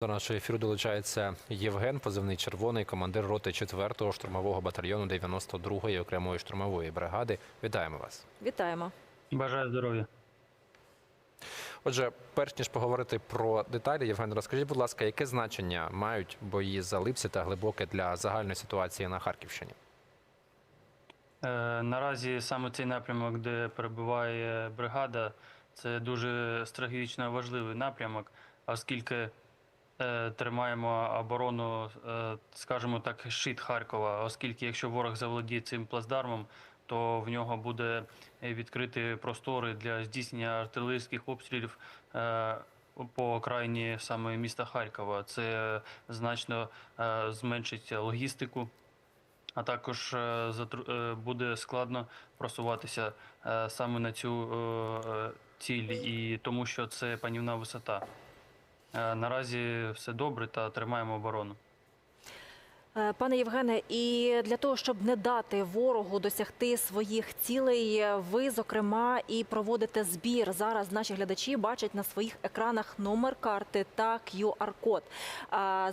До нашого ефіру долучається Євген, позивний червоний, командир роти 4-го штурмового батальйону 92-ї окремої штурмової бригади. Вітаємо вас. Вітаємо. Бажаю здоров'я. Отже, перш ніж поговорити про деталі, Євген, розкажіть, будь ласка, яке значення мають бої за Липці та глибоке для загальної ситуації на Харківщині? Е, наразі саме цей напрямок, де перебуває бригада, це дуже стратегічно важливий напрямок, оскільки тримаємо оборону, е, скажімо так, щит Харкова, оскільки якщо ворог заволодіє цим плацдармом, то в нього буде відкриті простори для здійснення артилерійських обстрілів е, по окраїні саме міста Харкова. Це значно е, зменшить логістику. А також е, е, буде складно просуватися е, саме на цю е, е, ціль, і тому що це панівна висота. Е, Наразі все добре та тримаємо оборону. Е, Пане Євгене, і для того, щоб не дати ворогу досягти своїх цілей, ви зокрема і проводите збір. Зараз наші глядачі бачать на своїх екранах номер карти та QR-код,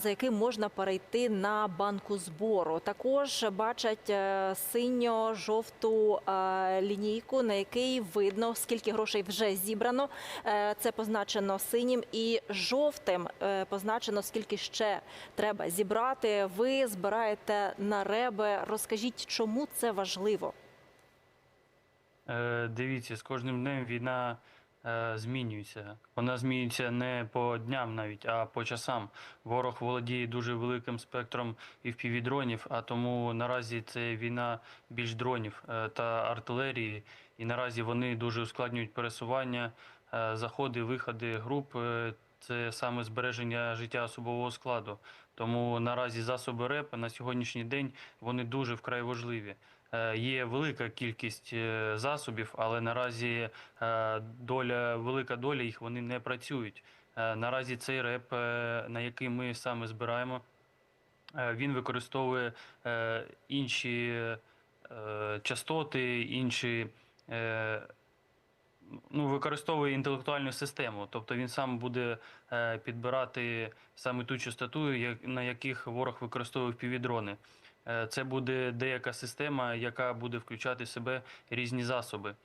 за яким можна перейти на банку збору. Також бачать е, синьо-жовту е, лінійку, на якій видно скільки грошей вже зібрано. Е, Це позначено синім і жовтим. е, Позначено скільки ще треба зібрати. Ви збираєте на реби. Розкажіть, чому це важливо? Е, Дивіться, з кожним днем війна е, змінюється. Вона змінюється не по дням навіть, а по часам. Ворог володіє дуже великим спектром і впівдронів, а тому наразі це війна більш дронів е, та артилерії. І наразі вони дуже ускладнюють пересування, е, заходи, виходи груп. е, Це саме збереження життя особового складу. Тому наразі засоби РЕП на сьогоднішній день вони дуже вкрай важливі. Е, Є велика кількість е, засобів, але наразі е, доля, велика доля їх вони не працюють. Наразі цей реп, на який ми саме збираємо, він використовує інші частоти, інші. Ну, використовує інтелектуальну систему, тобто він сам буде е, підбирати саме ту частоту, на яких ворог використовує півдрони. Е, Це буде деяка система, яка буде включати в себе різні засоби.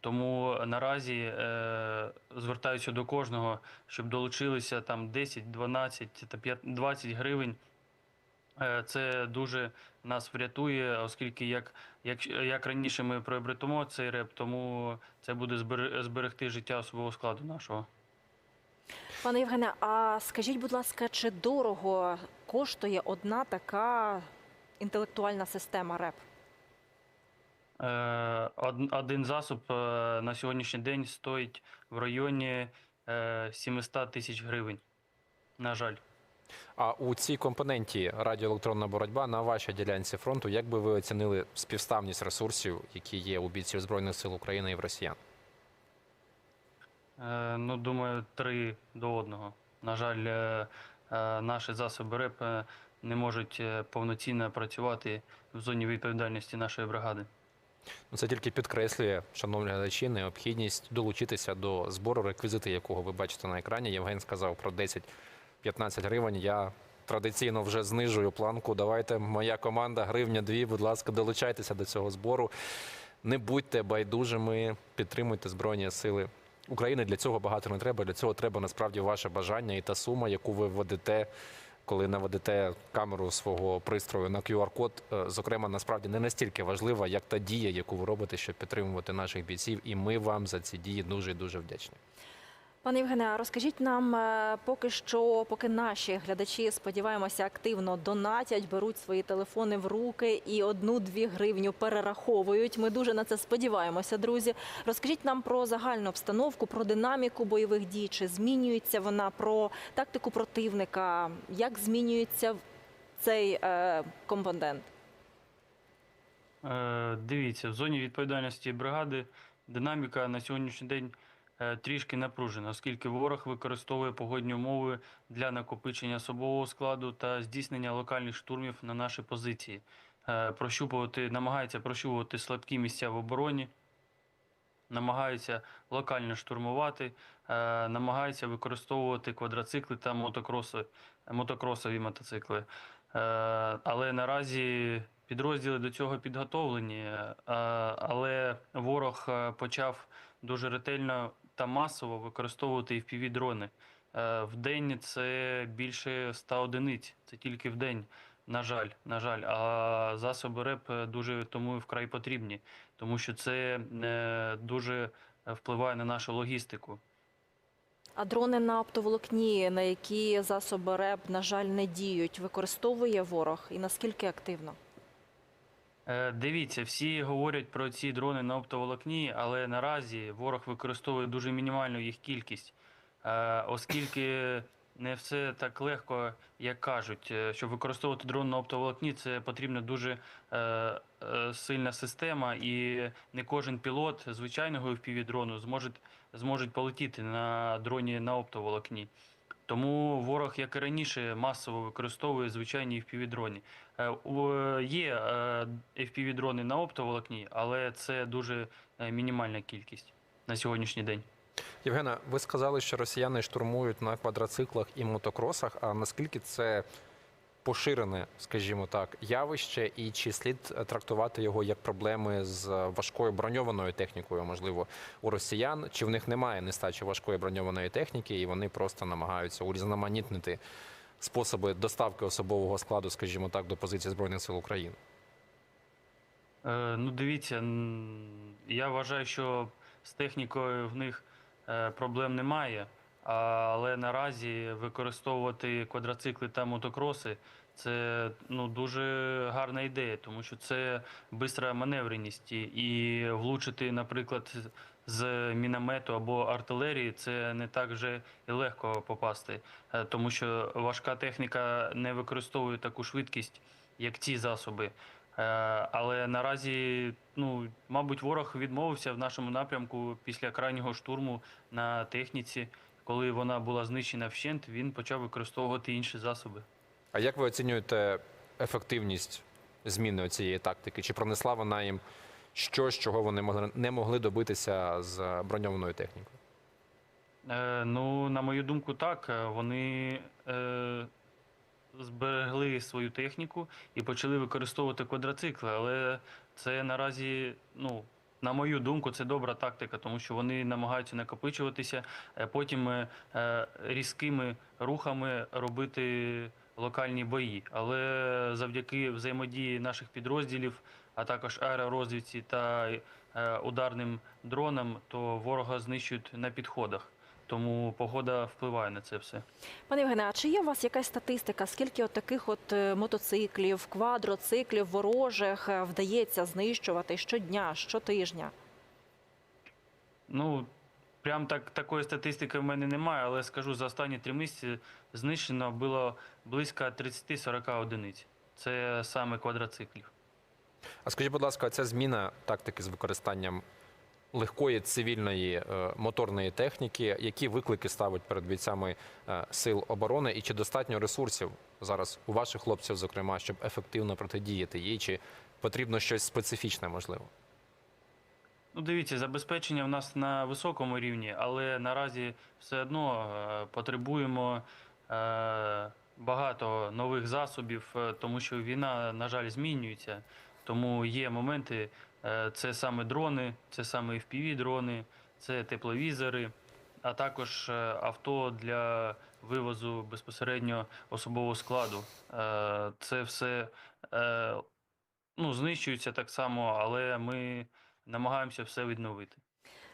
Тому наразі е, звертаюся до кожного, щоб долучилися там 10, 12 та 5, 20 гривень. Е, Це дуже нас врятує, оскільки як, як, як раніше ми приобретемо цей реп, тому це буде зберегти життя особового складу нашого. Пане Євгене, а скажіть, будь ласка, чи дорого коштує одна така інтелектуальна система РЕП? Е, Один засоб е, на сьогоднішній день стоїть в районі е, 700 тисяч гривень. На жаль. А у цій компоненті радіоелектронна боротьба на вашій ділянці фронту, як би ви оцінили співставність ресурсів, які є у бійців Збройних сил України і в росіян? Е, Ну, думаю, три до одного. На жаль, е, е, наші засоби РЕП не можуть повноцінно працювати в зоні відповідальності нашої бригади. Ну, Це тільки підкреслює, шановні глядачі, необхідність долучитися до збору, реквізити якого ви бачите на екрані. Євген сказав про 10-15 гривень. Я традиційно вже знижую планку. Давайте, моя команда, гривня дві. Будь ласка, долучайтеся до цього збору. Не будьте байдужими, підтримуйте Збройні сили України. Для цього багато не треба. Для цього треба насправді ваше бажання і та сума, яку ви введете. Коли наведете камеру свого пристрою на QR-код, е, зокрема, насправді не настільки важлива, як та дія, яку ви робите, щоб підтримувати наших бійців, і ми вам за ці дії дуже дуже вдячні. Пане Євгене, розкажіть нам е, поки що, поки наші глядачі, сподіваємося, активно донатять, беруть свої телефони в руки і одну-дві гривню перераховують. Ми дуже на це сподіваємося, друзі. Розкажіть нам про загальну обстановку, про динаміку бойових дій. Чи змінюється вона про тактику противника? Як змінюється цей е, компонент? Е, Дивіться, в зоні відповідальності бригади динаміка на сьогоднішній день трішки напружена, оскільки ворог використовує погодні умови для накопичення особового складу та здійснення локальних штурмів на наші позиції. Е, Прощупувати, намагається прощупувати слабкі місця в обороні. намагаються локально штурмувати, е, намагаються використовувати квадроцикли та мотокроси, мотокросові мотоцикли. Е, але наразі підрозділи до цього підготовлені, е, але ворог е, почав дуже ретельно та масово використовувати FPV-дрони. Е, В день це більше 100 одиниць, це тільки в день. На жаль, на жаль, а засоби РЕП е, дуже тому вкрай потрібні, тому що це е, дуже впливає на нашу логістику. А дрони на оптоволокні, на які засоби РЕБ, на жаль, не діють, використовує ворог і наскільки активно? Е, Дивіться, всі говорять про ці дрони на оптоволокні, але наразі ворог використовує дуже мінімальну їх кількість, Е, оскільки не все так легко, як кажуть. Е, Щоб використовувати дрон на оптоволокні, це потрібна дуже сильна система, і не кожен пілот звичайного FPV-дрону зможе, зможуть полетіти на дроні на оптоволокні. Тому ворог, як і раніше, масово використовує звичайні FPV-дрони. Е, Є е, FPV-дрони на оптоволокні, але це дуже е, мінімальна кількість на сьогоднішній день. Євгена, ви сказали, що росіяни штурмують на квадроциклах і мотокросах. А наскільки це поширене, скажімо так, явище, і чи слід трактувати його як проблеми з важкою броньованою технікою, можливо, у росіян? Чи в них немає нестачі важкої броньованої техніки, і вони просто намагаються урізноманітнити способи доставки особового складу, скажімо так, до позиції збройних сил України? Е, Ну, дивіться, я вважаю, що з технікою в них е, проблем немає, але наразі використовувати квадроцикли та мотокроси це ну, дуже гарна ідея, тому що це бистра маневреність. і- влучити, наприклад, з міномету або артилерії це не так вже і легко попасти, е, тому що важка техніка не використовує таку швидкість, як ці засоби. Е, Але наразі, ну, мабуть, ворог відмовився в нашому напрямку після крайнього штурму на техніці. Коли вона була знищена вщент, він почав використовувати інші засоби. А як ви оцінюєте ефективність зміни цієї тактики? Чи пронесла вона їм щось, чого вони не могли добитися з броньованою технікою? Е, ну, на мою думку, так. Е, Вони е, зберегли свою техніку і почали використовувати квадроцикли. Але це наразі, ну, на мою думку, це добра тактика, тому що вони намагаються накопичуватися, е, потім е, е, різкими рухами робити локальні бої. Але завдяки взаємодії наших підрозділів, а також аеророзвідці та е, ударним дронам, то ворога знищують на підходах. Тому погода впливає на це все. Пане Євгене, а чи є у вас якась статистика, скільки от таких от е, мотоциклів, квадроциклів ворожих е, вдається знищувати щодня, щотижня? Ну, прям так такої статистики в мене немає, але скажу, за останні три місяці знищено було близько 30-40 одиниць. Це саме квадроциклів. А скажіть, будь ласка, ця зміна тактики з використанням легкої цивільної е, моторної техніки, які виклики ставить перед бійцями е, сил оборони, і чи достатньо ресурсів зараз у ваших хлопців, зокрема, щоб ефективно протидіяти їй, чи потрібно щось специфічне, можливо? Ну, дивіться, забезпечення в нас на високому рівні, але наразі все одно е, потребуємо е, багато нових засобів, е, тому що війна, на жаль, змінюється. Тому є моменти, це саме дрони, це саме FPV-дрони, це тепловізори, а також авто для вивозу безпосередньо особового складу. Це все ну, знищується так само, але ми намагаємося все відновити.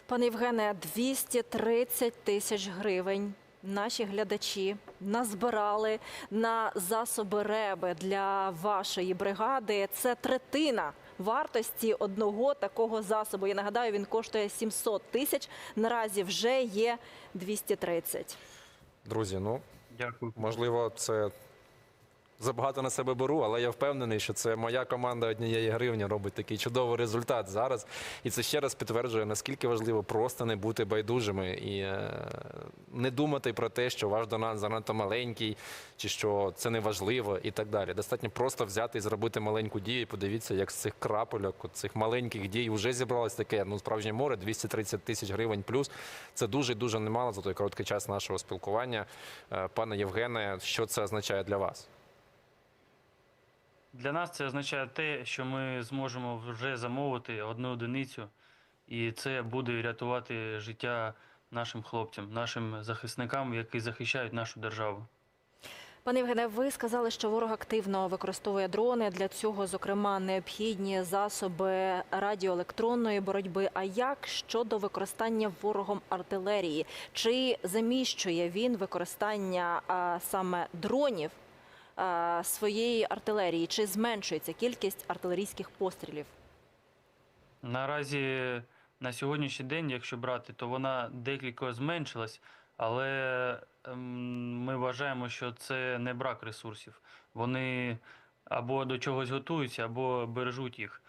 Пане Євгене, 230 тисяч гривень. Наші глядачі назбирали на засоби реби для вашої бригади. Це третина вартості одного такого засобу. Я нагадаю, він коштує 700 тисяч. Наразі вже є 230. Друзі, ну Дякую. можливо, це забагато на себе беру, але я впевнений, що це моя команда однієї гривні робить такий чудовий результат зараз. І це ще раз підтверджує, наскільки важливо просто не бути байдужими і е, не думати про те, що ваш донат занадто маленький, чи що це не важливо і так далі. Достатньо просто взяти і зробити маленьку дію. І подивіться, як з цих крапельок, цих маленьких дій вже зібралось таке ну справжнє море 230 тисяч гривень плюс. Це дуже дуже немало за той короткий час нашого спілкування. Е, Пане Євгене, що це означає для вас? Для нас це означає те, що ми зможемо вже замовити одну одиницю, і це буде рятувати життя нашим хлопцям, нашим захисникам, які захищають нашу державу. Пане Євгене, ви сказали, що ворог активно використовує дрони. Для цього, зокрема, необхідні засоби радіоелектронної боротьби. А як щодо використання ворогом артилерії? Чи заміщує він використання а, саме дронів своєї артилерії? Чи зменшується кількість артилерійських пострілів? Наразі на сьогоднішній день, якщо брати, то вона декілька зменшилась, але ем, ми вважаємо, що це не брак ресурсів. Вони або до чогось готуються, або бережуть їх е,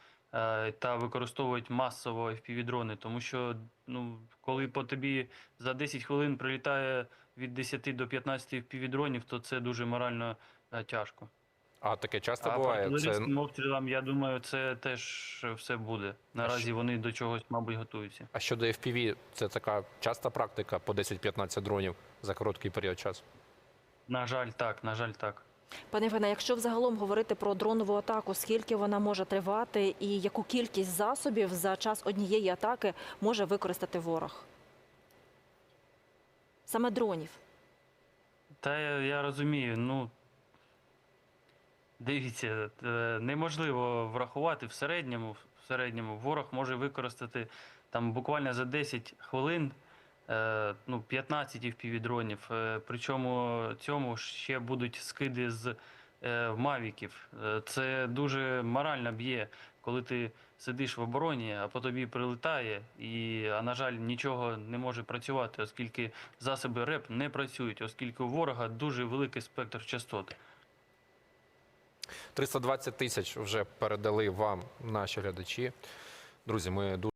та використовують масово FPV-дрони, тому що ну, коли по тобі за 10 хвилин прилітає від 10 до 15 FPV-дронів, то це дуже морально е, тяжко. А таке часто А буває. Це обстрілам, я думаю, це теж все буде. Наразі вони до чогось, мабуть, готуються. а щодо FPV, це така часта практика по 10-15 дронів за короткий період часу. На жаль, так, на жаль, так. Пане Євгене, якщо взагалом говорити про дронову атаку, скільки вона може тривати і яку кількість засобів за час однієї атаки може використати ворог? Саме дронів. Та я, я розумію, ну дивіться, е, неможливо врахувати в середньому, в середньому ворог може використати там буквально за 10 хвилин ну, 15 FPV-дронів. Е, причому цьому ще будуть скиди з е, мавіків. Е, це дуже морально б'є, коли ти сидиш в обороні, а по тобі прилетає, і, а на жаль, нічого не може працювати, оскільки засоби РЕП не працюють, оскільки у ворога дуже великий спектр частот. 320 тисяч вже передали вам наші глядачі. Друзі, ми дуже